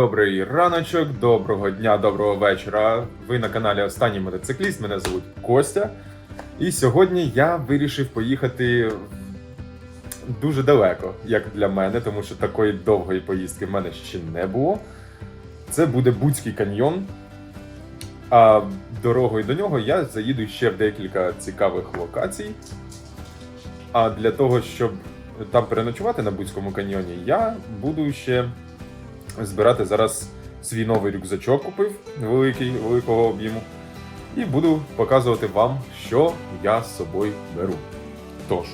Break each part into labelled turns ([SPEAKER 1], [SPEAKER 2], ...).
[SPEAKER 1] Добрий раночок, доброго дня, доброго вечора. Ви на каналі Останній мотоцикліст. Мене звуть Костя. І сьогодні я вирішив поїхати дуже далеко, як для мене, тому що такої довгої поїздки в мене ще не було. Це буде Буцький каньйон. А дорогою до нього я заїду ще в декілька цікавих локацій. А для того, щоб там переночувати на Буцькому каньйоні, я буду ще збирати зараз свій новий рюкзачок купив великий, великого об'єму. І буду показувати вам, що я з собою беру. Тож.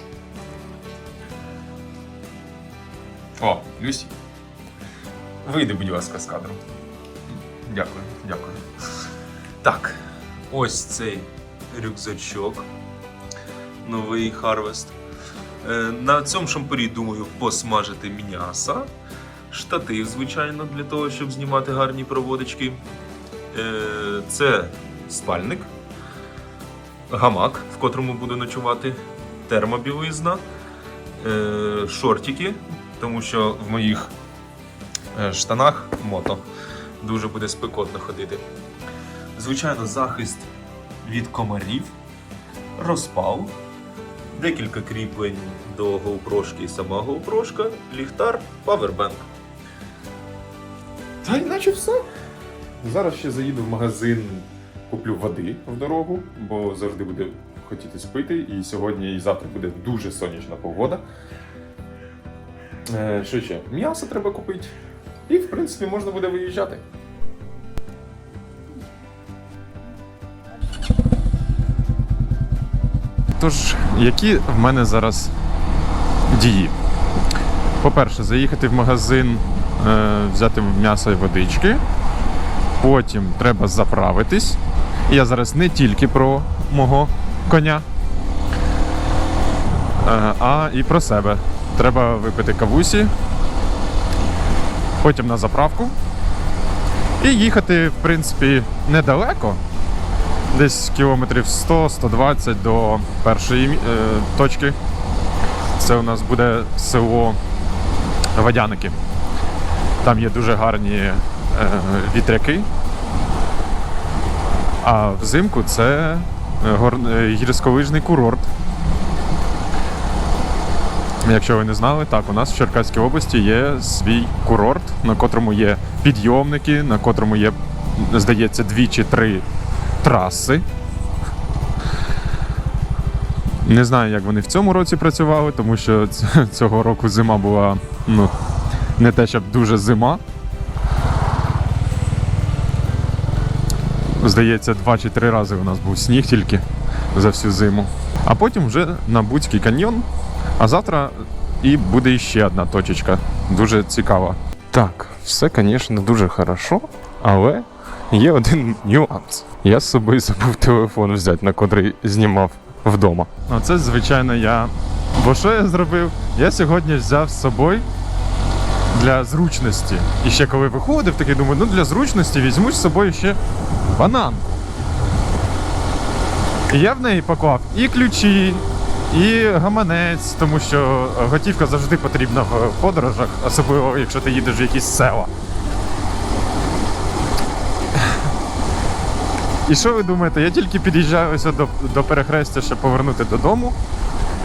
[SPEAKER 1] О, Люсі. Вийди, будь ласка, з кадру. Дякую, дякую.
[SPEAKER 2] Так, ось цей рюкзачок. Новий Harvest. Е, На цьому шампурі, думаю, посмажити м'яса. Штатив, звичайно, для того, щоб знімати гарні проводочки. Е, Це спальник, гамак, в котрому буду ночувати, термобілизна, е, шортики, тому що в моїх е, штанах мото дуже буде спекотно ходити. Звичайно, захист від комарів, розпал, декілька кріплень до GoPro і сама GoPro, ліхтар, павербенк.
[SPEAKER 1] Та іначе все. Зараз ще заїду в магазин, куплю води в дорогу, бо завжди буде хотіти спити. І сьогодні і завтра буде дуже сонячна погода. Е, що ще? М'ясо треба купити. І, в принципі, можна буде виїжджати. Тож, які в мене зараз дії? По-перше, заїхати в магазин, взяти м'ясо і водички. Потім треба заправитись. Я зараз не тільки про мого коня, е, а і про себе. Треба випити кавусі, потім на заправку. І їхати, в принципі, недалеко. Десь кілометрів 100-120 до першої е, точки. Це у нас буде село Водяники. Там є дуже гарні е, вітряки. А взимку це е, гор... е, гірськолижний курорт. Якщо ви не знали, так, у нас в Черкаській області є свій курорт, на котрому є підйомники, на котрому є, здається, дві чи три траси. Не знаю, як вони в цьому році працювали, тому що цього року зима була ну, не те, щоб дуже зима. Здається, два чи три рази у нас був сніг тільки за всю зиму. А потім вже на Буцький каньйон. А завтра і буде ще одна точечка. Дуже цікава. Так, все, звісно, дуже хорошо, але є один нюанс. Я з собою забув телефон взяти, на котрий знімав вдома. Ну, це, звичайно, я. Бо що я зробив? Я сьогодні взяв з собою для зручності. І ще коли виходив, такий думаю, ну для зручності візьму з собою ще банан. І я в неї поклав і ключі, і гаманець, тому що готівка завжди потрібна в подорожах, особливо якщо ти їдеш в якісь села. І що ви думаєте? Я тільки під'їжджаю до, до перехрестя, щоб повернути додому.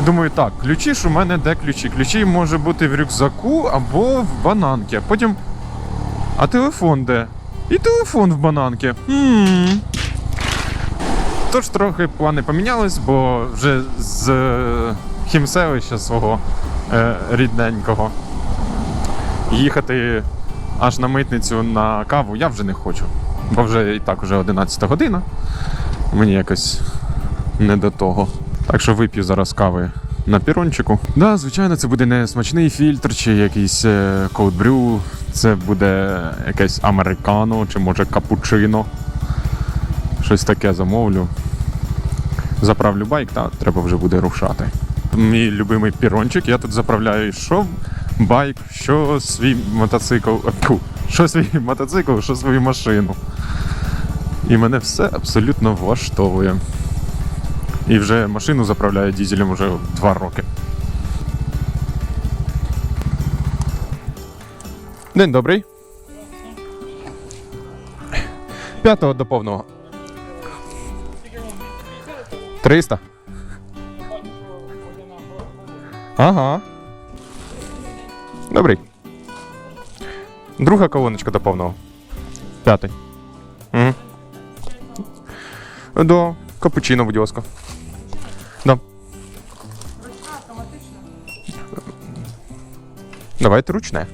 [SPEAKER 1] Думаю, так, ключі ж у мене де ключі? Ключі може бути в рюкзаку або в бананці. А потім. А телефон де? І телефон в бананці. Хм. Тож трохи плани помінялись, бо вже з е, хімселища свого е, рідненького їхати аж на митницю на каву я вже не хочу. Бо вже і так вже 11 година. Мені якось не до того. Так що вип'ю зараз кави на пірончику. Да, звичайно, це буде не смачний фільтр чи якийсь е, cold brew. Це буде якесь американо чи може капучино. Щось таке замовлю. Заправлю байк, та треба вже буде рушати. Мій любимий пірончик, я тут заправляю що байк, що свій мотоцикл, е, що свій мотоцикл, що свою машину. І мене все абсолютно влаштовує. І вже машину заправляю дізелем вже два роки. День добрий. П'ятого до повного. 300. Ага. Добрий. Друга колоночка до повного. П'ятий. Угу. До капучино, будь ласка. Да. Давайте ручне.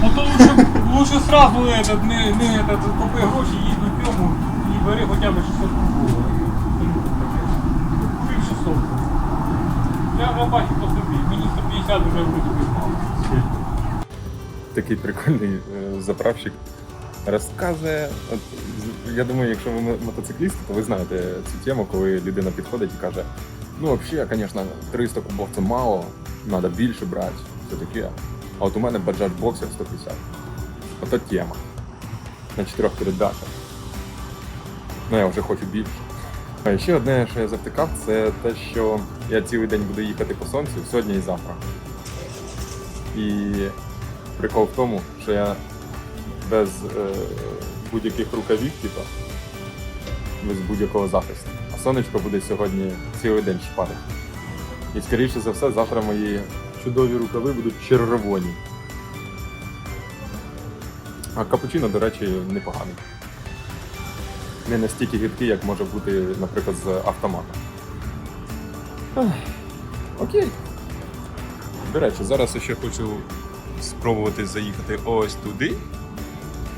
[SPEAKER 3] Ну то лучше, лучше сразу этот, не, не этот, купи гроші, їдь на фірму і бери хоча б 600 купу. Купив 600. Я вже бачу по собі, мені 150 вже вроді би мало.
[SPEAKER 1] такий прикольний е, заправщик розказує. От, я думаю, якщо ви мо- мотоцикліст, то ви знаєте цю тему, коли людина підходить і каже: ну, взагалі, звісно, 300 кубов це мало, треба більше брати, все таке. А от у мене баджаж боксер 150. Ото тема. На чотирьох передачах. Ну, я вже хочу більше. А ще одне, що я завтикав, це те, що я цілий день буду їхати по сонцю сьогодні і завтра. І Прикол в тому, що я без е, будь-яких рукавів, типу, без будь-якого захисту. А сонечко буде сьогодні цілий день шпарити. І скоріше за все, завтра мої чудові рукави будуть червоні. А капучино, до речі, непоганий. Не настільки гидкий, як може бути, наприклад, з автомата. Окей. До речі, зараз я ще хочу спробувати заїхати ось туди,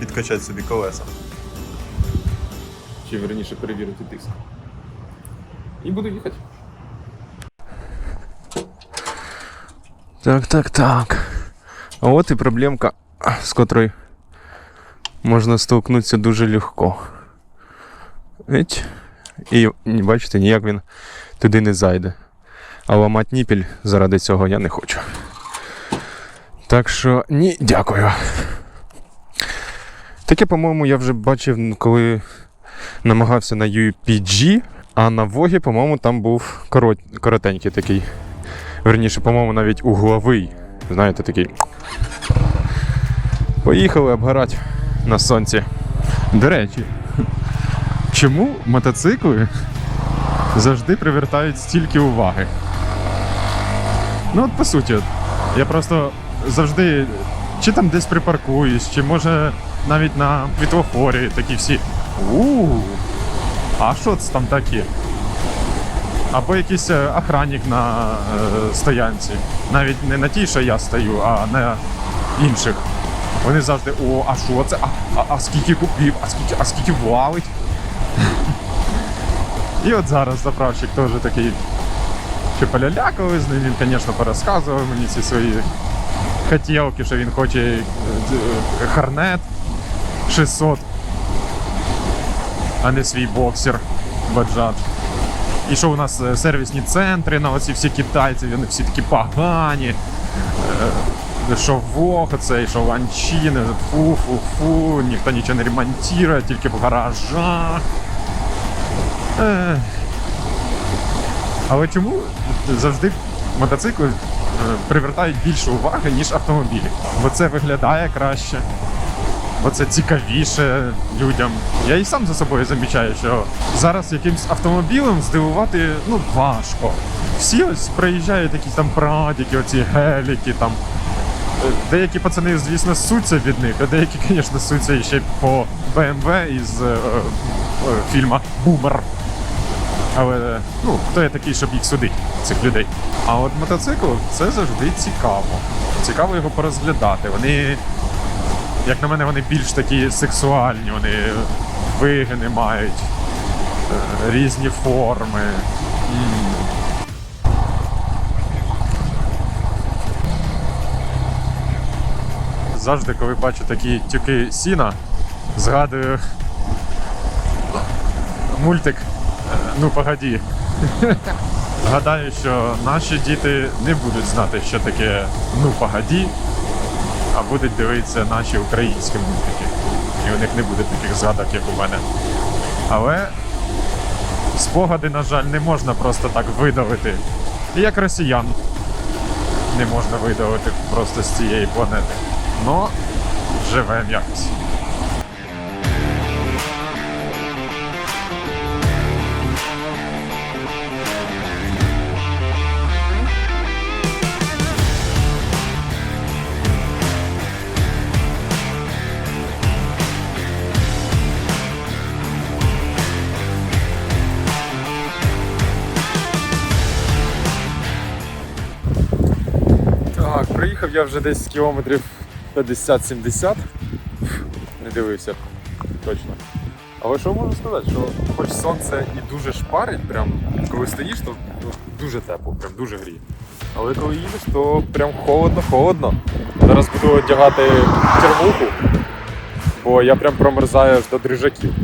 [SPEAKER 1] підкачати собі колеса. Чи верніше перевірити тиск. І буду їхати. Так, так, так. А от і проблемка, з котрою можна столкнутися дуже легко. Еть. І бачите, ніяк він туди не зайде. А ламати ніпіль заради цього я не хочу. Так що ні, дякую. Таке, по-моєму, я вже бачив, коли намагався на UPG, а на Вогі, по-моєму, там був корот... коротенький такий. Верніше, по-моєму, навіть угловий. Знаєте, такий. Поїхали обгорати на сонці. До речі, чому мотоцикли завжди привертають стільки уваги? Ну, от по суті, я просто завжди чи там десь припаркуюсь, чи може навіть на світлофорі такі всі. у а що це там таке? Або якийсь е, охранник на е, стоянці. Навіть не на тій, що я стою, а на інших. Вони завжди, о, а що це? А, а, а скільки купів, а скільки, а скільки валить? І от зараз заправщик теж такий чи полялякали з ним, він, звісно, порозказував мені ці свої хотілки, що він хоче харнет 600, а не свій боксер баджат. І що у нас е, сервісні центри на оці всі китайці, вони всі такі погані. Е, Що Вог оцей, що Ланчини, фу-фу-фу, ніхто нічого не ремонтує, тільки в гаражах. Але чому завжди мотоцикли е, привертають більше уваги, ніж автомобілі? Бо це виглядає краще, бо це цікавіше людям. Я і сам за собою замічаю, що зараз якимсь автомобілем здивувати ну, важко. Всі ось приїжджають якісь там прадіки, оці геліки там. Деякі пацани, звісно, суться від них, а деякі, звісно, суться ще по BMW із е, е, фільма Бумер. Але ну, хто я такий, щоб їх судити, цих людей. А от мотоцикл це завжди цікаво. Цікаво його порозглядати. Вони, як на мене, вони більш такі сексуальні, вони вигини мають, е, різні форми. Завжди, коли бачу такі тюки сіна, згадую мультик е, Ну погоді. Гадаю, що наші діти не будуть знати, що таке ну погоді, а будуть дивитися наші українські мультики. І у них не буде таких згадок, як у мене. Але спогади, на жаль, не можна просто так видавити. І як росіян не можна видавити просто з цієї планети. Но живемо якось. Так, я вже десь кілометрів 50-70. Не дивився точно. Але що можу сказати, що хоч сонце і дуже шпарить, прям коли стоїш, то дуже тепло, прям дуже гріє. Але коли їдеш, то прям холодно, холодно. Зараз буду одягати термуху, бо я прям промерзаю до дрижаків.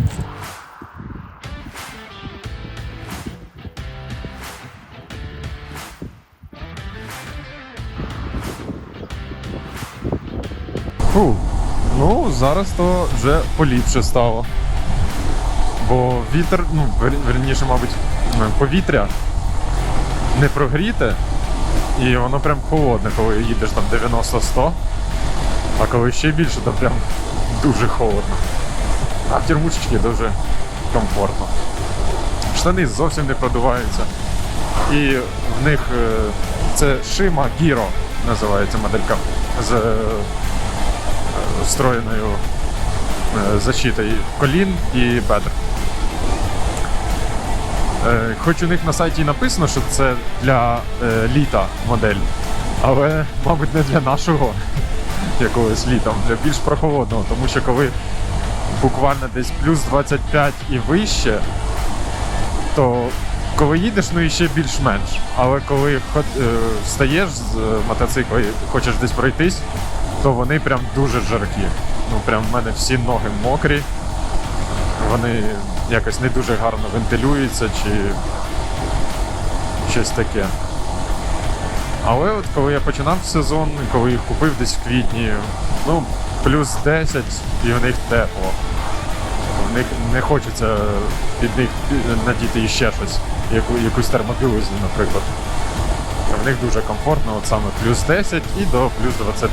[SPEAKER 1] Фу. Ну, зараз то вже поліпше стало. Бо вітер, ну, верніше, мабуть, повітря не прогріте, і воно прям холодне, коли їдеш там 90-100, а коли ще більше, то прям дуже холодно. А в термушечці дуже комфортно. Штани зовсім не продуваються. І в них е, це Shima Giro називається моделька з е, встроєною е, защитою колін і бедр. Е, Хоч у них на сайті написано, що це для е, літа модель, але, мабуть, не для нашого якогось літа, для більш прохолодного, тому що коли буквально десь плюс 25 і вище, то коли їдеш, ну і ще більш-менш. Але коли встаєш з мотоцикла і хочеш десь пройтись, то вони прям дуже жаркі. Ну прям в мене всі ноги мокрі. Вони якось не дуже гарно вентилюються чи щось таке. Але от коли я починав сезон, коли їх купив десь в квітні, ну, плюс 10 і в них тепло. В них не хочеться під них надіти іще щось, яку, якусь термобілизну, наприклад. В них дуже комфортно, от саме плюс 10 і до плюс 20.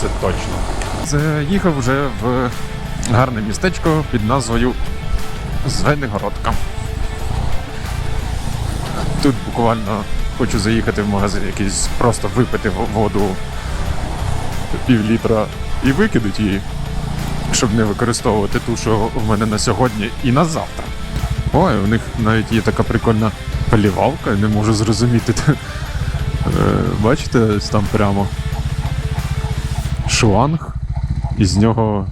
[SPEAKER 1] Це точно. Це їхав вже в гарне містечко під назвою Звенигородка. Тут буквально хочу заїхати в магазин якийсь, просто випити воду пів літра і викинути її, щоб не використовувати ту, що в мене на сьогодні і на завтра. Ой, у них навіть є така прикольна полівалка, не можу зрозуміти. Е, Бачите, там прямо шланг, і з нього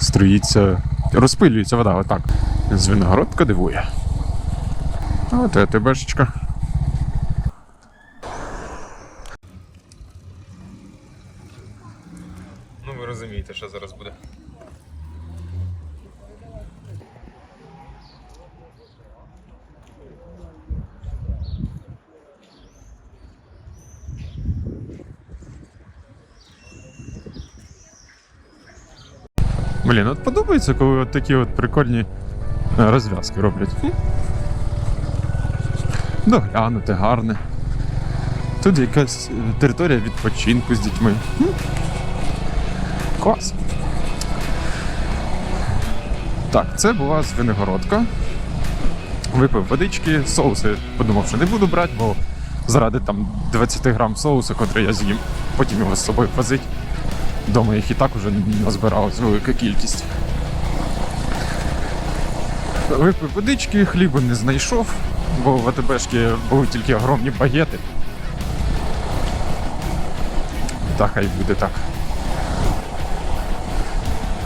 [SPEAKER 1] струїться, розпилюється вода, отак. Звіногородка дивує. От тебешечка. Ну, ви розумієте, що зараз буде. Блін, от подобається, коли от такі от прикольні е, розв'язки роблять. Доглянути, гарне. Тут якась е, територія відпочинку з дітьми. Клас. Так, це була звенигородка. Випив водички, соуси подумав, що не буду брати, бо заради там 20 грам соусу, котрий я з'їм, потім його з собою возить. Дома їх і так уже назбиралась велика кількість. Випив водички, хлібу не знайшов, бо в АТБшки були тільки огромні багети. Та хай буде так.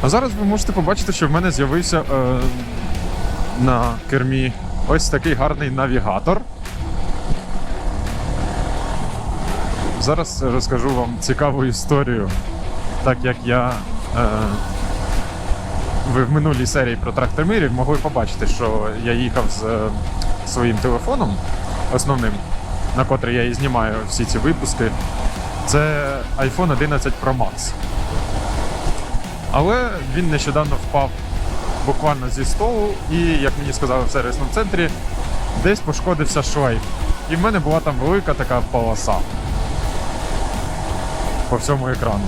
[SPEAKER 1] А зараз ви можете побачити, що в мене з'явився е, на кермі ось такий гарний навігатор. Зараз розкажу вам цікаву історію так як я. Е, ви в минулій серії про трактор мирів могли побачити, що я їхав з е, своїм телефоном основним, на котрий я і знімаю всі ці випуски. Це iPhone 11 Pro Max. Але він нещодавно впав буквально зі столу, і, як мені сказали в сервісному центрі, десь пошкодився шлейф. І в мене була там велика така полоса по всьому екрану.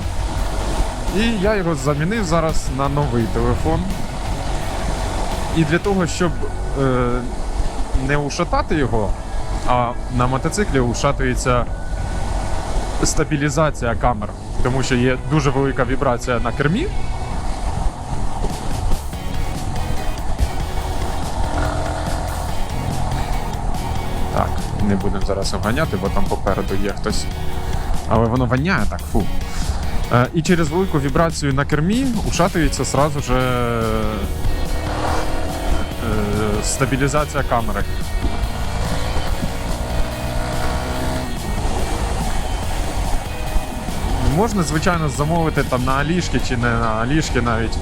[SPEAKER 1] І я його замінив зараз на новий телефон. І для того, щоб е, не ушатати його, а на мотоциклі ушатується стабілізація камер, тому що є дуже велика вібрація на кермі. Так, не будемо зараз обганяти, бо там попереду є хтось. Але воно воняє так, фу. Е, і через велику вібрацію на кермі ушатується сразу же е, стабілізація камери. Можна, звичайно, замовити там на Алішки чи не на Алішки навіть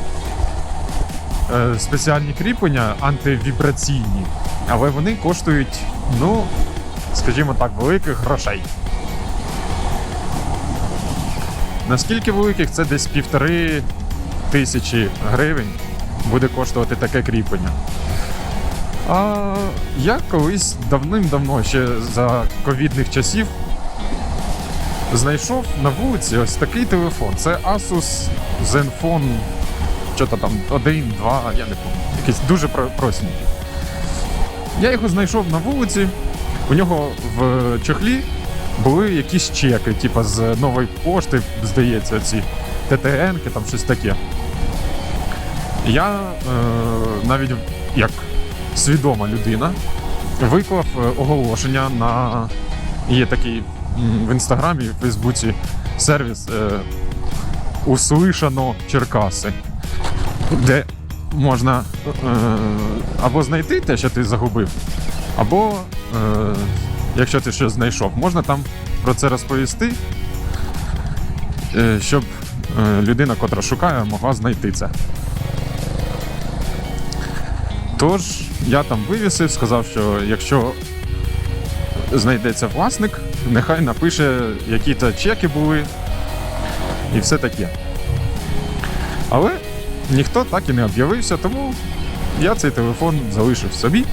[SPEAKER 1] е, спеціальні кріплення антивібраційні, але вони коштують, ну, скажімо так, великих грошей. Наскільки великих, це десь півтори тисячі гривень буде коштувати таке кріплення. А я колись давним-давно, ще за ковідних часів, знайшов на вулиці ось такий телефон. Це Asus Zenfone, що то там, 1, 2, я не пам'ятаю. Якийсь дуже про- простенький. Я його знайшов на вулиці. У нього в чохлі були якісь чеки, типу з нової пошти, здається, ці ТТН, там щось таке. Я е, навіть як свідома людина виклав е, оголошення на є такий в інстаграмі, в Фейсбуці сервіс е, Услишано Черкаси, де можна е, або знайти те, що ти загубив, або е, якщо ти щось знайшов, можна там про це розповісти, е, щоб е, людина, котра шукає, могла знайти це. Тож я там вивісив, сказав, що якщо знайдеться власник, нехай напише, які то чеки були і все таке. Але ніхто так і не об'явився, тому я цей телефон залишив собі.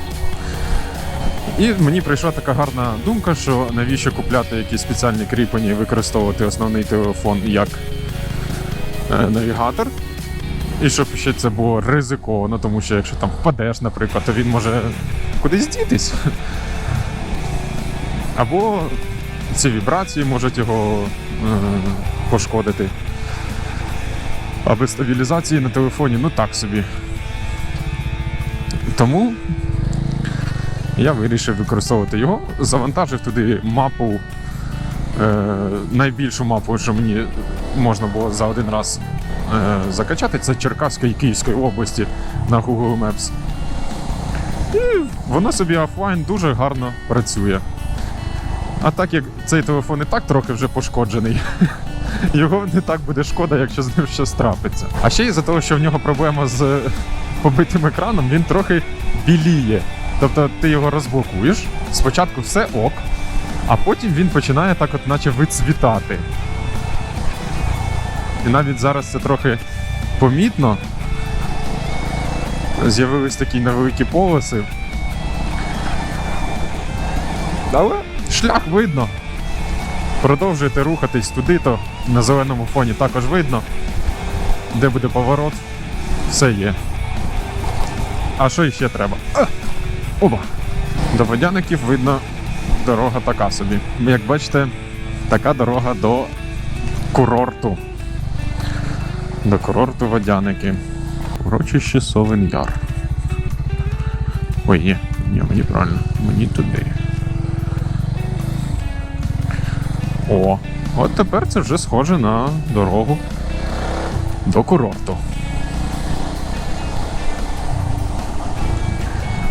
[SPEAKER 1] І мені прийшла така гарна думка, що навіщо купляти якісь спеціальні кріплення і використовувати основний телефон як е, навігатор. І щоб ще це було ризиковано, тому що якщо там впадеш, наприклад, то він може кудись дітись. Або ці вібрації можуть його е, пошкодити. А без стабілізації на телефоні, ну так собі. Тому я вирішив використовувати його, завантажив туди мапу, е, найбільшу мапу, що мені можна було за один раз е, закачати, це Черкаської Київської області на Google Maps. І воно собі офлайн дуже гарно працює. А так як цей телефон і так трохи вже пошкоджений, його не так буде шкода, якщо з ним щось трапиться. А ще із-за того, що в нього проблема з побитим екраном, він трохи біліє. Тобто ти його розблокуєш, спочатку все ок, а потім він починає так, от наче вицвітати. І навіть зараз це трохи помітно. З'явились такі невеликі полоси. Але шлях видно. Продовжуєте рухатись туди, то на зеленому фоні також видно. Де буде поворот, все є. А що іще треба? А! Оба! До водяників видно дорога така собі. Як бачите, така дорога до курорту. До курорту водяники. Урочище Совен Яр. Ой, ні, ні, мені правильно. Мені туди. О, от тепер це вже схоже на дорогу до курорту.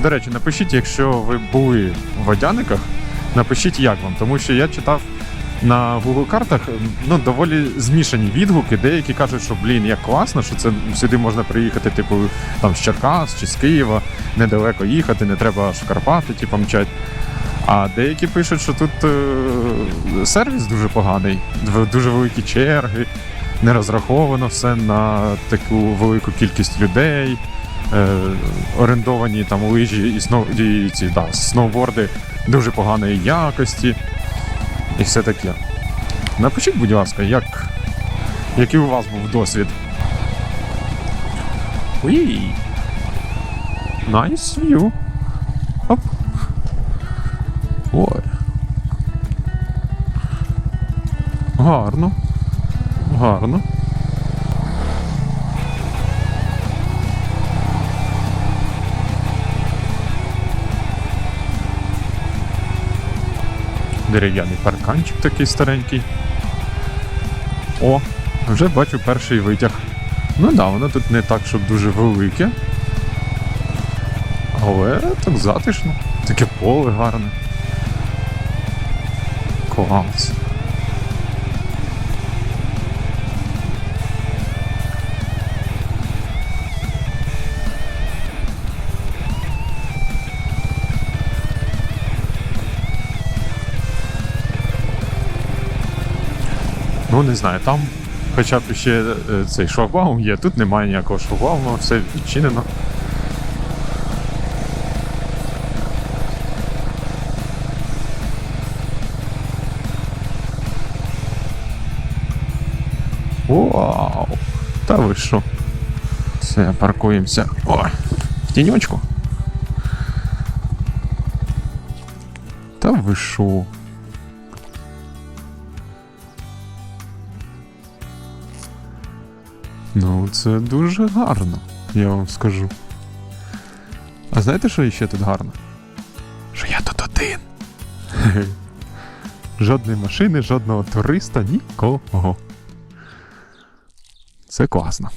[SPEAKER 1] До речі, напишіть, якщо ви були в водяниках, напишіть, як вам, тому що я читав на Google картах ну, доволі змішані відгуки. Деякі кажуть, що блін, як класно, що це сюди можна приїхати, типу, там з Черкас чи з Києва, недалеко їхати, не треба аж в Карпати, типу, мчать. А деякі пишуть, що тут е, сервіс дуже поганий, дуже великі черги, не розраховано все на таку велику кількість людей, е, орендовані там лижі і, сно, і ці да, сноуборди дуже поганої якості і все таке. Напишіть, будь ласка, як, Який у вас був досвід? Уї! Nice view. Оп. Ой. Гарно. Гарно. Дерев'яний парканчик такий старенький. О, вже бачу перший витяг. Ну да, воно тут не так, щоб дуже велике. Але так затишно. Таке поле гарне. Клас. Ну, не знаю, там хоча б ще е, цей шлагбаум є, тут немає ніякого шлагбауму, все відчинено. Вау! Та ви що? Все, паркуємося. О, в тіньочку. Та ви що? Ну, це дуже гарно, я вам скажу. А знаєте, що ще тут гарно? Що я тут один. Жодної машини, жодного туриста, нікого. Це класно.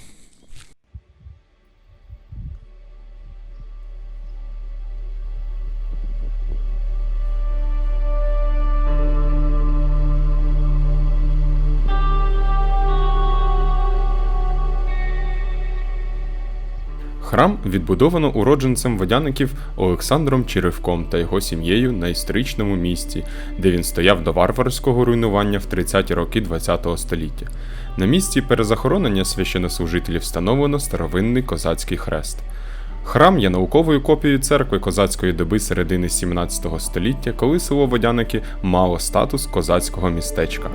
[SPEAKER 4] Храм відбудовано уродженцем водяників Олександром Черевком та його сім'єю на історичному місці, де він стояв до варварського руйнування в 30-ті роки ХХ століття. На місці перезахоронення священнослужителів встановлено старовинний козацький хрест. Храм є науковою копією церкви козацької доби середини 17 століття, коли село Водяники мало статус козацького містечка.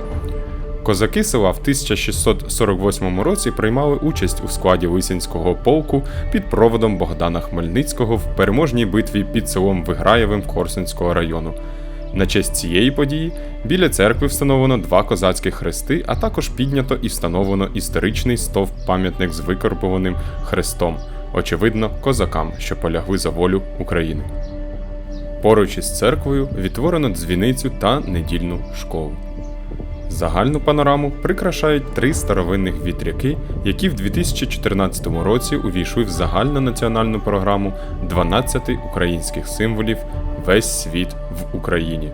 [SPEAKER 4] Козаки села в 1648 році приймали участь у складі Лисянського полку під проводом Богдана Хмельницького в переможній битві під селом Виграєвим Корсунського району. На честь цієї події біля церкви встановлено два козацькі хрести, а також піднято і встановлено історичний стовп пам'ятник з викарбованим хрестом, очевидно, козакам, що полягли за волю України. Поруч із церквою відтворено дзвіницю та недільну школу. Загальну панораму прикрашають три старовинних вітряки, які в 2014 році увійшли в загальнонаціональну програму «12 українських символів Весь світ в Україні.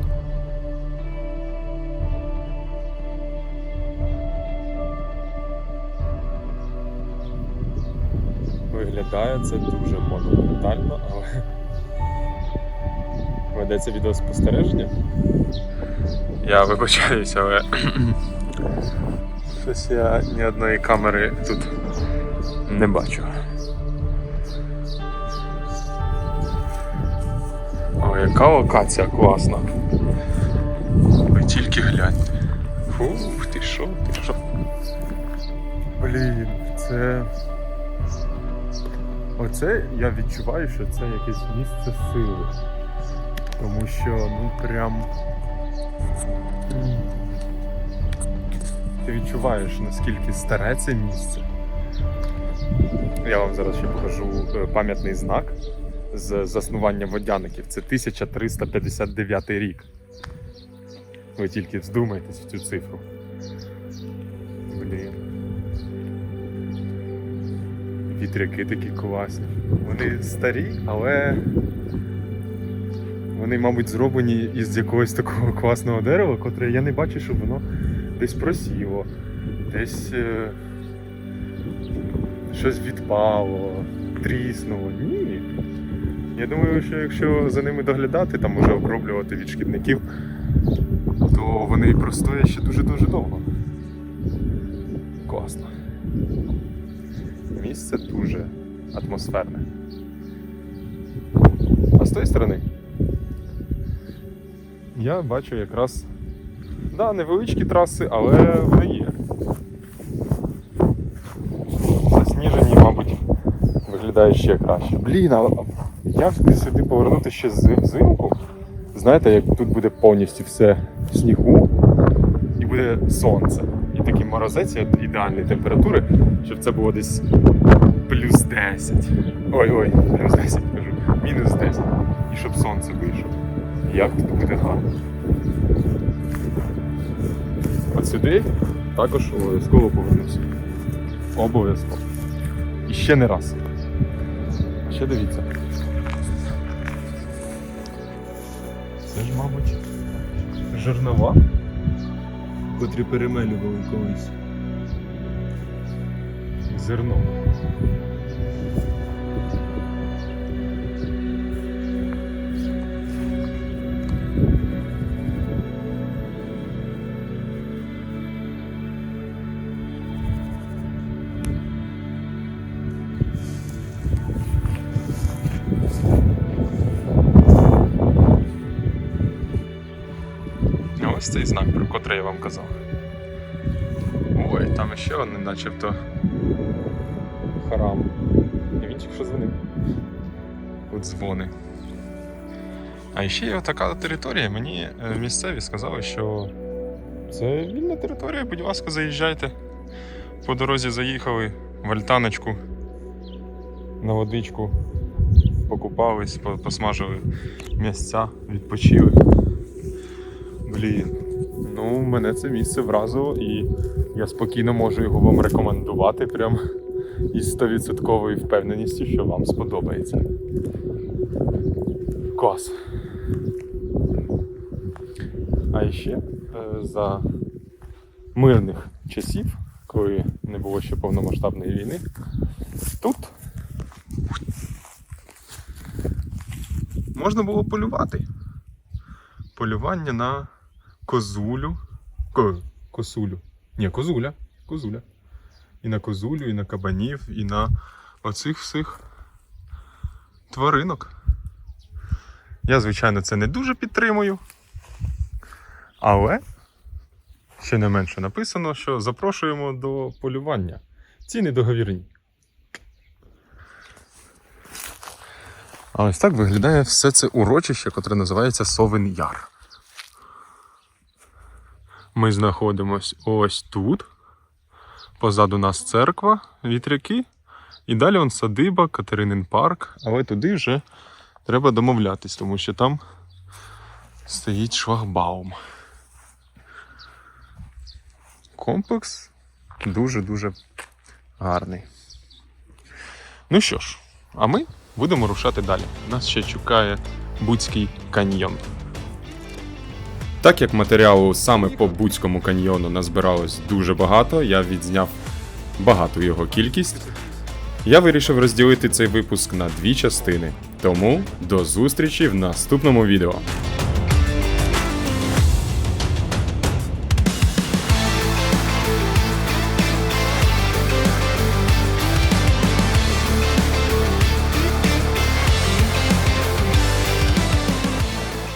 [SPEAKER 5] Виглядає це дуже монументально, але ведеться відеоспостереження.
[SPEAKER 1] Я вибачаюсь, але щось я ні одної камери тут не бачу. О, яка локація класна. Ви тільки гляньте. Фух, ти що, ти що? Блін, це. Оце я відчуваю, що це якесь місце сили. Тому що, ну прям. Ти відчуваєш, наскільки старе це місце. Я вам зараз ще покажу е, пам'ятний знак з заснування водяників. Це 1359 рік. Ви тільки вздумайтесь в цю цифру. Блін. Вітряки такі класні. Вони старі, але вони, мабуть, зроблені із якогось такого класного дерева, котре я не бачу, щоб воно десь просіло, десь е, щось відпало, тріснуло. Ні. Я думаю, що якщо за ними доглядати, там може оброблювати від шкідників, то вони простоять ще дуже-дуже довго. Класно. Місце дуже атмосферне. А з тої сторони я бачу якраз Да, невеличкі траси, але вони є. Засніжені, мабуть, виглядає ще краще. Блін, а як сюди повернути ще взимку? Знаєте, як тут буде повністю все в снігу і буде сонце. І такий морозець від ідеальної температури, щоб це було десь плюс 10. Ой-ой, плюс 10 кажу, мінус 10. І щоб сонце вийшло. Як тут буде гарно. Сюди також обов'язково повернуся. Обов'язково. І ще не раз. Ще дивіться. Це ж, мабуть, жернова,
[SPEAKER 2] котрі перемелювали колись.
[SPEAKER 1] зерно. Котрий я вам казав. Ой, там ще один, начебто.
[SPEAKER 5] Храм. І він тільки що дзвонив.
[SPEAKER 1] От дзвони. А ще є така територія. Мені е, місцеві сказали, що це вільна територія, будь ласка, заїжджайте. По дорозі заїхали в альтаночку, на водичку, покупались, посмажили місця, відпочили. Блін. Ну, мене це місце вразило, і я спокійно можу його вам рекомендувати прям із 100% впевненістю, що вам сподобається. Клас. А ще е, за мирних часів, коли не було ще повномасштабної війни, тут можна було полювати. Полювання на козулю. Ко, косулю. Ні, козуля. Козуля. І на козулю, і на кабанів, і на оцих всіх тваринок. Я, звичайно, це не дуже підтримую. Але ще не менше написано, що запрошуємо до полювання. Ціни договірні. А ось так виглядає все це урочище, котре називається Совин Яр. Ми знаходимось ось тут. Позаду нас церква, вітряки. І далі он садиба, Катеринин парк, але туди вже треба домовлятись, тому що там стоїть шлагбаум. Комплекс дуже-дуже гарний. Ну що ж, а ми будемо рушати далі. Нас ще чекає Буцький каньйон.
[SPEAKER 4] Так як матеріалу саме по Буцькому каньйону назбиралось дуже багато, я відзняв багату його кількість. Я вирішив розділити цей випуск на дві частини. Тому до зустрічі в наступному відео.